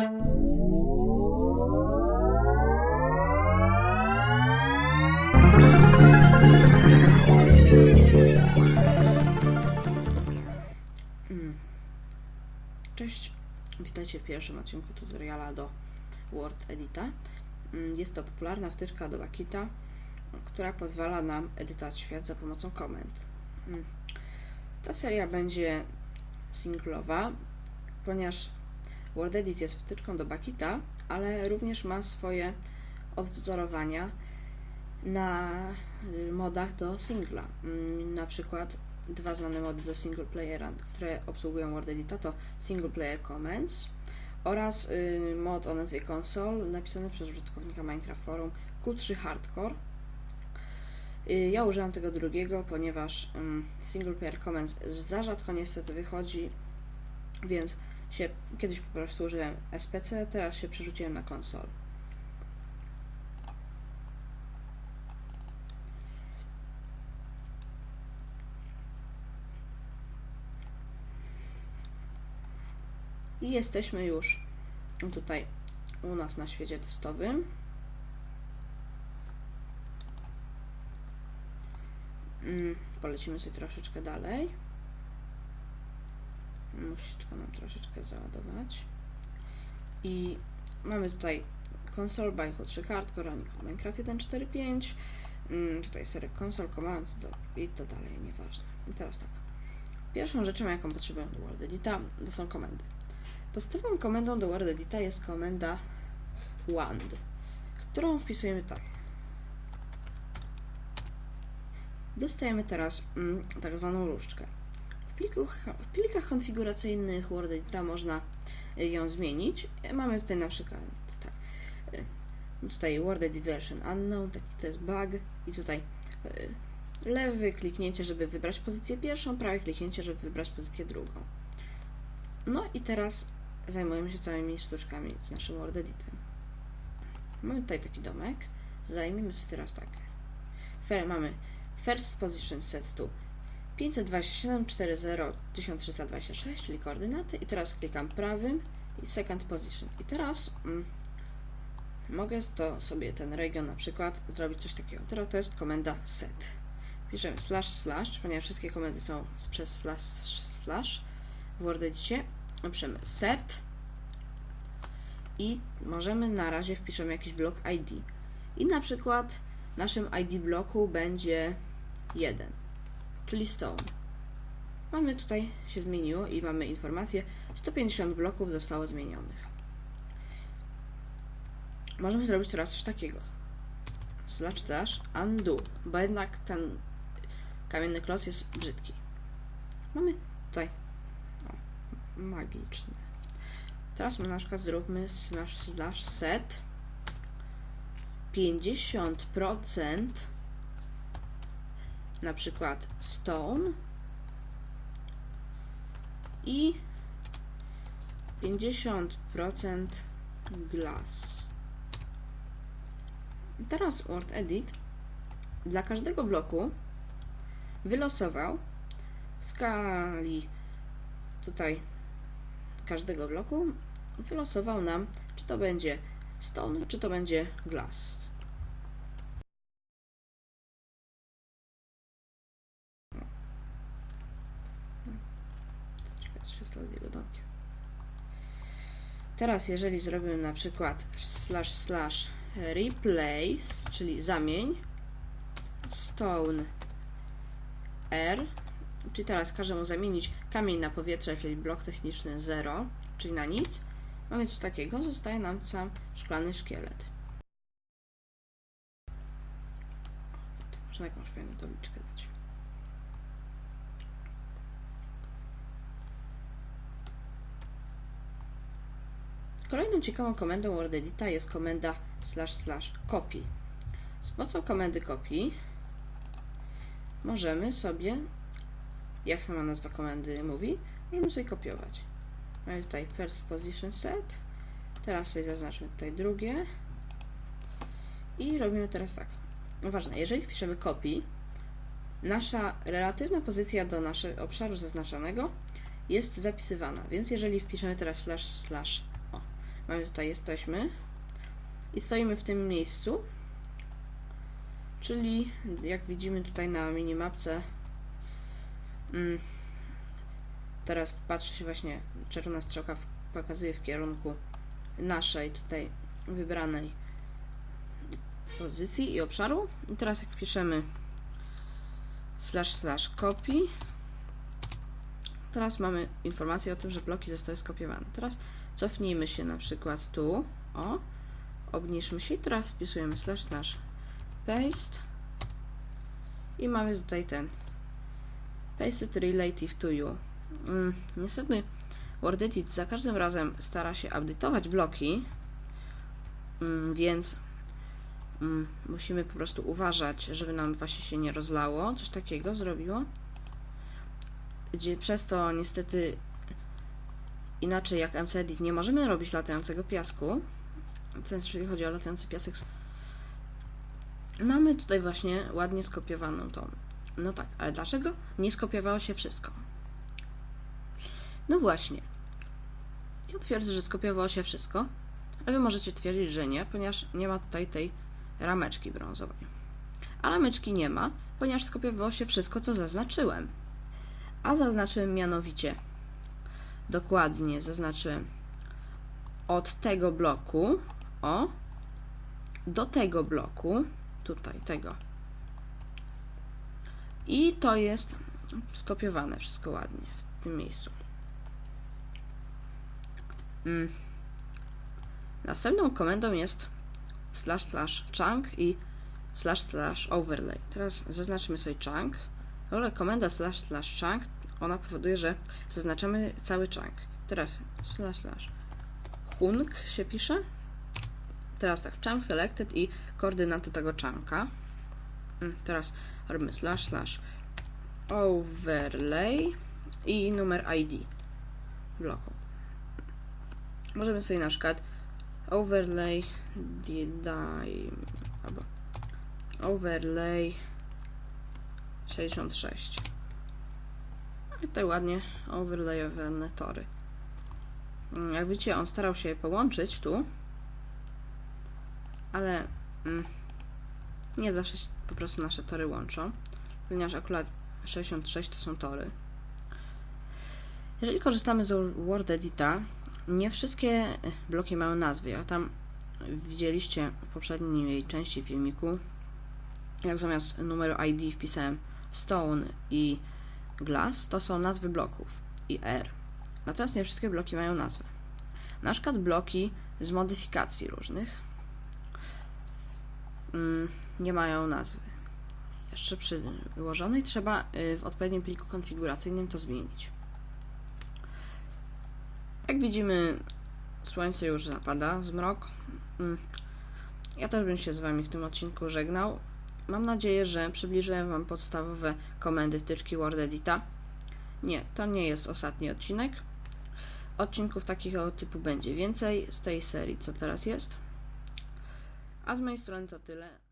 Cześć, witajcie w pierwszym odcinku tutoriala do Word Edita. Mm, Jest to popularna wtyczka do Bakita, która pozwala nam edytować świat za pomocą komend. Mm. Ta seria będzie singlowa, ponieważ WordEdit jest wtyczką do Bakita, ale również ma swoje odwzorowania na y, modach do singla. Mm, Na przykład dwa znane mody do single playera, które obsługują WordEdita to Single Player Comments oraz y, mod o nazwie Console napisany przez użytkownika Minecraft Forum Q3 Hardcore. Y, Ja użyłam tego drugiego, ponieważ ym, Single Player Comments za rzadko niestety wychodzi, więc się kiedyś po prostu użyłem SPC, teraz się przerzuciłem na konsolę. I jesteśmy już tutaj u nas na świecie testowym. Mm, Polecimy sobie troszeczkę dalej. Musi tylko nam troszeczkę załadować. I mamy tutaj console by H3 Hardcore, Running on Minecraft 1.4.5. Mm, Tutaj serek console commands do, i to dalej, nieważne. I teraz tak. Pierwszą rzeczą, jaką potrzebujemy do Word Edita, to są komendy. Podstawową komendą do WordEdita jest komenda wand, którą wpisujemy tak. Dostajemy teraz mm, tak zwaną różdżkę. Pliku, w plikach konfiguracyjnych WordEdita można y, ją zmienić. Y, Mamy tutaj na przykład tak. y, Tutaj WordEdit version unknown, taki to jest bug i tutaj lewy kliknięcie, żeby wybrać pozycję pierwszą, prawe kliknięcie, żeby wybrać pozycję drugą. No i teraz zajmujemy się całymi sztuczkami z naszym WordEditem. Mamy tutaj taki domek. Zajmiemy się teraz tak. Mamy first position set to 527 40 1326, czyli koordynaty i teraz klikam prawym i second position. I teraz mm, mogę to sobie ten region na przykład zrobić coś takiego. Teraz to jest komenda set. Piszemy slash slash, ponieważ wszystkie komendy są przez slash slash w WordEdicie napiszemy set i możemy na razie wpiszemy jakiś blok ID. I na przykład naszym ID bloku będzie 1, czyli stone. Mamy tutaj się zmieniło i mamy informację 150 bloków zostało zmienionych. Możemy zrobić teraz coś takiego. Slash slash undo, bo jednak ten kamienny kloc jest brzydki. Mamy tutaj magiczne. Teraz my na przykład zróbmy slash slash set 50% na przykład stone i 50% glass. Teraz Word Edit dla każdego bloku wylosował w skali tutaj każdego bloku wylosował nam, czy to będzie stone, czy to będzie glass. Ciekawe, co się stało z jego domkiem. Teraz, jeżeli zrobimy na przykład slash slash replace, czyli zamień stone r, czyli teraz każemy zamienić kamień na powietrze, czyli blok techniczny 0, czyli na nic. Mamy coś takiego, zostaje nam sam szklany szkielet. Można jakąś fajną tabliczkę dać. Kolejną ciekawą komendą WordEdita jest komenda slash slash copy. Z pomocą komendy copy możemy sobie, jak sama nazwa komendy mówi, możemy sobie kopiować. Mamy tutaj first position set. Teraz sobie zaznaczmy tutaj drugie. I robimy teraz tak. Ważne, jeżeli wpiszemy copy, nasza relatywna pozycja do naszego obszaru zaznaczonego jest zapisywana. Więc jeżeli wpiszemy teraz slash slash, o, Mamy tutaj jesteśmy. I stoimy w tym miejscu. Czyli jak widzimy tutaj na minimapce mm, teraz patrzy się właśnie czerwona strzałka w- pokazuje w kierunku naszej tutaj wybranej pozycji i obszaru. I teraz jak wpiszemy slash slash copy teraz mamy informację o tym, że bloki zostały skopiowane. Teraz cofnijmy się na przykład tu, o, obniżmy się i teraz wpisujemy slash slash paste i mamy tutaj ten pasted relative to you. Mm, niestety WordEdit za każdym razem stara się update'ować bloki, mm, więc mm, musimy po prostu uważać, żeby nam właśnie się nie rozlało. Coś takiego zrobiło. Gdzie przez to niestety inaczej jak MCEdit nie możemy robić latającego piasku. To jest, jeżeli chodzi o latający piasek. Mamy tutaj właśnie ładnie skopiowaną tą. No tak, ale dlaczego nie skopiowało się wszystko? No właśnie. Ja twierdzę, że skopiowało się wszystko, a wy możecie twierdzić, że nie, ponieważ nie ma tutaj tej rameczki brązowej. A rameczki nie ma, ponieważ skopiowało się wszystko, co zaznaczyłem. A zaznaczyłem mianowicie, dokładnie zaznaczyłem od tego bloku, o, do tego bloku, tutaj tego. I to jest skopiowane wszystko ładnie w tym miejscu. Mm. Następną komendą jest slash slash chunk i slash slash overlay. Teraz zaznaczmy sobie chunk. Ale komenda slash slash chunk ona powoduje, że zaznaczamy cały chunk. Teraz slash slash hunk się pisze. Teraz tak, chunk selected i koordynaty tego chunka. Mm, Teraz robimy slash slash overlay i numer ID bloku. Możemy sobie na przykład overlay daj albo overlay 66 i tutaj ładnie overlayowane tory Mm, jak widzicie on starał się połączyć tu ale mm, nie zawsze się po prostu nasze tory łączą ponieważ akurat 66 to są tory. Jeżeli korzystamy z Word Edita nie wszystkie bloki mają nazwy. Jak tam widzieliście w poprzedniej części filmiku, jak zamiast numeru ID wpisałem Stone i Glass, to są nazwy bloków i R. Natomiast nie wszystkie bloki mają nazwę. Na przykład bloki z modyfikacji różnych mm, nie mają nazwy. Jeszcze przy ułożonej trzeba y, w odpowiednim pliku konfiguracyjnym to zmienić. Jak widzimy, słońce już zapada, zmrok. Mm. Ja też bym się z Wami w tym odcinku żegnał. Mam nadzieję, że przybliżyłem Wam podstawowe komendy wtyczki WordEdita. Nie, to nie jest ostatni odcinek. Odcinków takiego typu będzie więcej z tej serii, co teraz jest. A z mojej strony to tyle.